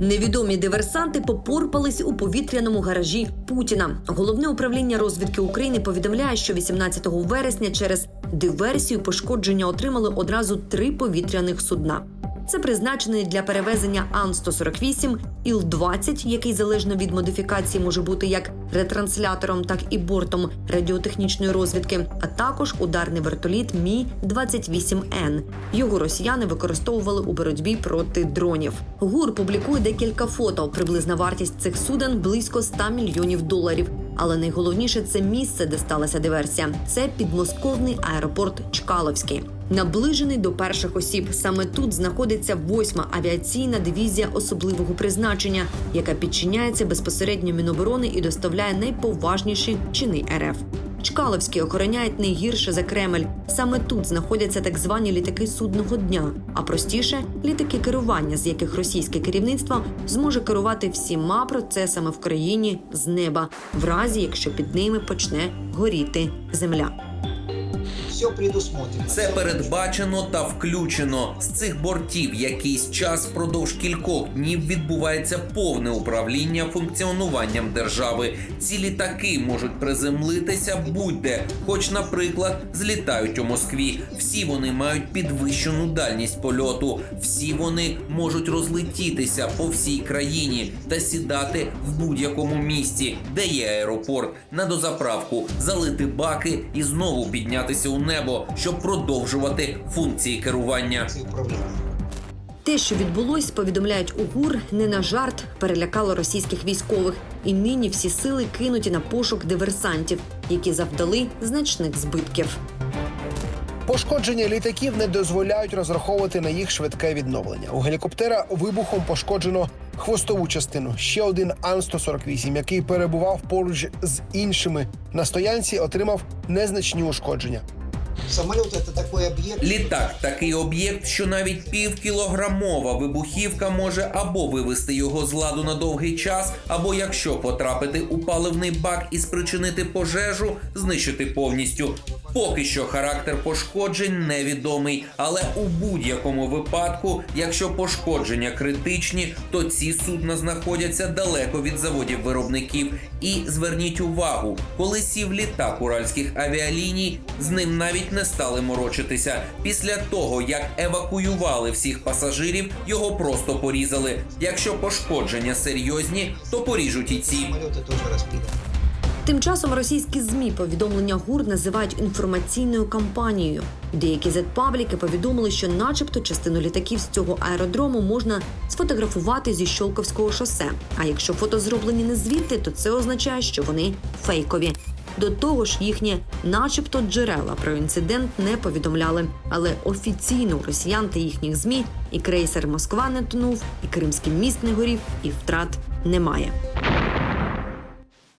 Невідомі диверсанти попорпались у повітряному гаражі Путіна. Головне управління розвідки України повідомляє, що 18 вересня через диверсію пошкодження отримали одразу три повітряних судна. Це призначений для перевезення Ан-148, Іл-20, який залежно від модифікації може бути як ретранслятором, так і бортом радіотехнічної розвідки, а також ударний вертоліт Мі 28 Н. Його росіяни використовували у боротьбі проти дронів. ГУР публікує декілька фото. Приблизна вартість цих суден близько 100 мільйонів доларів. Але найголовніше це місце, де сталася диверсія. Це підмосковний аеропорт Чкаловський. Наближений до перших осіб. Саме тут знаходиться восьма авіаційна дивізія особливого призначення, яка підчиняється безпосередньо Міноборони і доставляє найповажніші чини РФ. Чкаловський охороняють не гірше за Кремль. Саме тут знаходяться так звані літаки судного дня, а простіше літаки керування, з яких російське керівництво зможе керувати всіма процесами в країні з неба, в разі якщо під ними почне горіти земля. Все предусмотрено. Це передбачено та включено. З цих бортів якийсь час впродовж кількох днів відбувається повне управління функціонуванням держави. Ці літаки можуть приземлитися будь-де, хоч, наприклад, злітають у Москві. Всі вони мають підвищену дальність польоту. Всі вони можуть розлетітися по всій країні та сідати в будь-якому місці, де є аеропорт, на дозаправку, залити баки і знову піднятися у небо, щоб продовжувати функції керування. Те, що відбулось, повідомляють у ГУР, не на жарт перелякало російських військових, і нині всі сили кинуті на пошук диверсантів, які завдали значних збитків. Пошкодження літаків не дозволяють розраховувати на їх швидке відновлення. У гелікоптера вибухом пошкоджено хвостову частину. Ще один Ан-148, який перебував поруч з іншими на стоянці, отримав незначні ушкодження. Самолет це такий об'єкт. Літак такий об'єкт, що навіть півкілограмова вибухівка може або вивести його з ладу на довгий час, або якщо потрапити у паливний бак і спричинити пожежу, знищити повністю. Поки що характер пошкоджень невідомий, але у будь-якому випадку, якщо пошкодження критичні, то ці судна знаходяться далеко від заводів виробників. І зверніть увагу, коли сів літак уральських авіаліній, з ним навіть не стали морочитися. Після того, як евакуювали всіх пасажирів, його просто порізали. Якщо пошкодження серйозні, то поріжуть і ці. Тим часом російські змі повідомлення ГУР називають інформаційною кампанією. Деякі зетпабліки повідомили, що, начебто, частину літаків з цього аеродрому можна сфотографувати зі Щолковського шосе. А якщо фото зроблені не звідти, то це означає, що вони фейкові. До того ж, їхні, начебто, джерела про інцидент не повідомляли. Але офіційно росіян та їхніх змі і крейсер Москва не тонув, і Кримський міст не горів, і втрат немає.